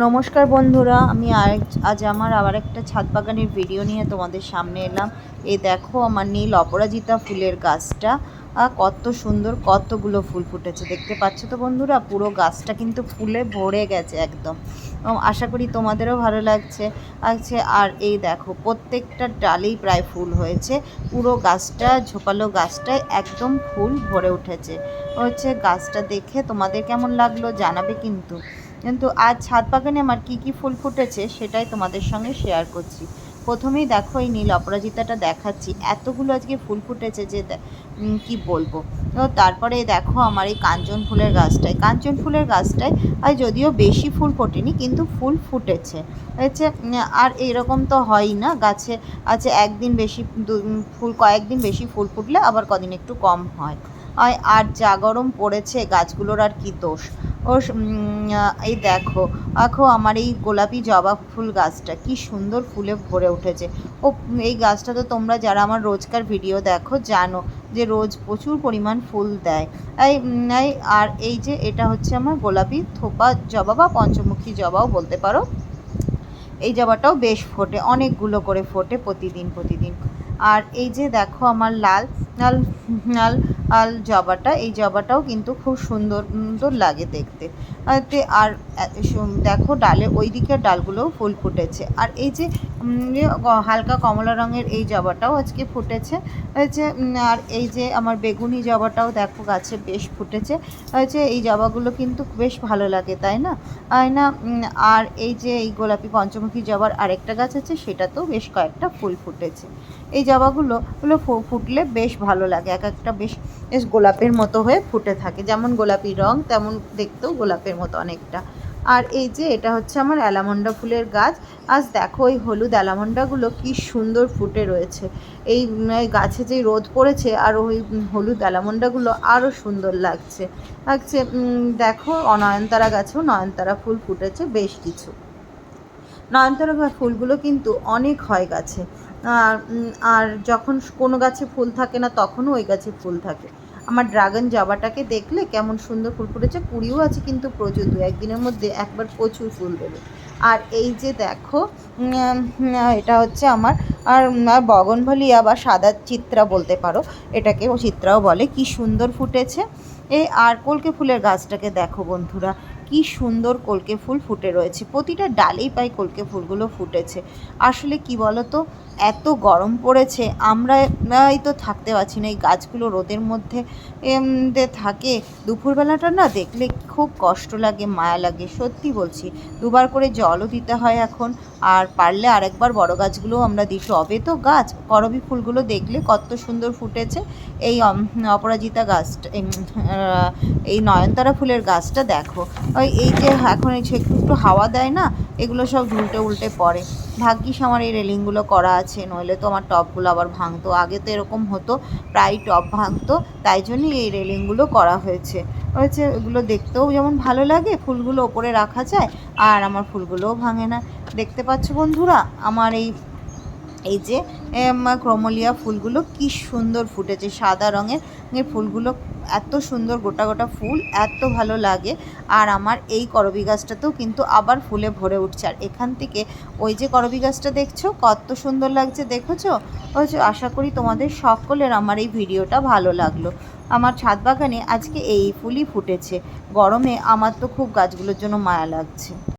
নমস্কার বন্ধুরা, আমি আজ আজ আমার আবার একটা ছাদ বাগানের ভিডিও নিয়ে তোমাদের সামনে এলাম। এই দেখো আমার নীল অপরাজিতা ফুলের গাছটা কত সুন্দর, কতগুলো ফুল ফুটেছে, দেখতে পাচ্ছ তো বন্ধুরা? পুরো গাছটা কিন্তু ফুলে ভরে গেছে একদম। আশা করি তোমাদেরও ভালো লাগছে। আছে আর এই দেখো, প্রত্যেকটা ডালেই প্রায় ফুল হয়েছে। পুরো গাছটা, ঝোপালো গাছটায় একদম ফুল ভরে উঠেছে। হচ্ছে গাছটা দেখে তোমাদের কেমন লাগল জানাবে কিন্তু। কিন্তু আজ ছাদ বাগানে আমার কী কী ফুল ফুটেছে সেটাই তোমাদের সঙ্গে শেয়ার করছি। প্রথমেই দেখো এই নীল অপরাজিতাটা দেখাচ্ছি। এতগুলো আজকে ফুল ফুটেছে যে কি বলব? তো তারপরে দেখো আমার এই কাঞ্চন ফুলের গাছটায়। কাঞ্চন ফুলের গাছটায় আর যদিও বেশি ফুল ফোটেনি কিন্তু ফুল ফুটেছে। উম, আর এরকম তো হয়ই না গাছে। আছে একদিন বেশি ফুল কয়েকদিন বেশি ফুল ফুটলে আবার কদিন একটু কম হয়। আর যা গরম পড়েছে গাছগুলোর আর কি দোষ? ও এই দেখো দেখো আমার এই গোলাপি জবা ফুল গাছটা, কি সুন্দর ফুলে ভরে উঠেছে। ও, এই গাছটা তো তোমরা যারা আমার রোজকার ভিডিও দেখো জানো যে রোজ প্রচুর পরিমাণ ফুল দেয়। এই, আর এই যে এটা হচ্ছে আমার গোলাপি থোপা জবা বা পঞ্চমুখী জবাও বলতে পারো। এই জবাটাও বেশ ফোটে, অনেকগুলো করে ফোটে প্রতিদিন প্রতিদিন। আর এই যে দেখো আমার লাল লাল লাল লাল জবাটা, এই জবাটাও কিন্তু খুব সুন্দর সুন্দর লাগে দেখতে। আর দেখো ডালে ওই দিকের ডালগুলোও ফুল ফুটেছে। আর এই যে হালকা কমলা রঙের এই জবাটাও আজকে ফুটেছে। হয়েছে আর এই যে আমার বেগুনি জবাটাও দেখো গাছে বেশ ফুটেছে। হয়েছে এই জবাগুলো কিন্তু বেশ ভালো লাগে, তাই না? না আর এই যে এই গোলাপি পঞ্চমুখী জবার আরেকটা গাছ আছে, সেটাতেও বেশ কয়েকটা ফুল ফুটেছে। এই জবাগুলো গুলো ফুটলে বেশ ভালো লাগে। এক একটা বেশ বেশ গোলাপের মতো হয়ে ফুটে থাকে। যেমন গোলাপি রং, তেমন দেখতেও গোলাপের মতো অনেকটা। আর এই যে এটা হচ্ছে আমার অ্যালামন্ডা ফুলের গাছ। আজ দেখো ওই হলুদ অ্যালামন্ডাগুলো কি সুন্দর ফুটে রয়েছে। এই গাছে যে রোদ পড়েছে আর ওই হলুদ অ্যালামন্ডাগুলো আরও সুন্দর লাগছে। লাগছে দেখো নয়নতারা গাছেও নয়নতারা ফুল ফুটেছে বেশ কিছু। নয়নতারা ফুলগুলো কিন্তু অনেক হয় গাছে। আর আর যখন কোনো গাছে ফুল থাকে না, তখনও ওই গাছে ফুল থাকে। আমার ড্রাগন জবাটাকে দেখলে কেমন সুন্দর ফুল ফুটেছে কুড়িও আছে কিন্তু প্রচুর, দু একদিনের মধ্যে একবার প্রচুর ফুল দেবে। আর এই যে দেখো এটা হচ্ছে আমার, আর বগনভলিয়া বা সাদা চিত্রা বলতে পারো, এটাকে ও চিত্রাও বলে, কি সুন্দর ফুটেছে। এই আর কলকে ফুলের গাছটাকে দেখো বন্ধুরা কি সুন্দর কলকে ফুল ফুটে রয়েছে। প্রতিটা ডালেই পাই কলকে ফুলগুলো ফুটেছে। আসলে কি বলো তো এত গরম পড়েছে আমরা এই তো থাকতে পারছি না। এই গাছগুলো রোদের মধ্যে থাকে। দুপুরবেলাটা না দেখলে খুব কষ্ট লাগে, মায়া লাগে, সত্যি বলছি। দুবার করে জলও দিতে হয় এখন, আর পারলে আরেকবার বড় গাছগুলোও আমরা দিই। টবে তো গাছ, করবি ফুলগুলো দেখলে কত সুন্দর ফুটেছে। এই অপরাজিতা গাছটা এই নয়নতারা ফুলের গাছটা দেখো। ওই এই যে এখন এই একটু হাওয়া দেয় না, এগুলো সব উল্টে উল্টে পড়ে। ভাগ্যিস আমার এই রেলিংগুলো করা আছে, নইলে তো আমার টবগুলো আবার ভাঙতো। আগে তো এরকম হতো, প্রায় টব ভাঙতো, তাই জন্যই এই রেলিংগুলো করা হয়েছে। হয়েছে, এগুলো দেখতেও যেমন ভালো লাগে, ফুলগুলো ওপরে রাখা যায়, আর আমার ফুলগুলোও ভাঙে না। দেখতে পাচ্ছ বন্ধুরা, আমার এই এই যে ক্রমলিয়া ফুলগুলো কি সুন্দর ফুটেছে, সাদা রঙের ফুলগুলো এত সুন্দর গোটা গোটা ফুল, এত ভালো লাগে। আর আমার এই করবি গাছটাতেও কিন্তু আবার ফুলে ভরে উঠছে। আর এখান থেকে ওই যে করবি গাছটা দেখছ, কত সুন্দর লাগছে, দেখেছ? আশা করি তোমাদের সকলের আমার এই ভিডিওটা ভালো লাগল। আমার ছাদ বাগানে আজকে এই ফুলই ফুটেছে। গরমে আমার তো খুব গাছগুলোর জন্য মায়া লাগছে।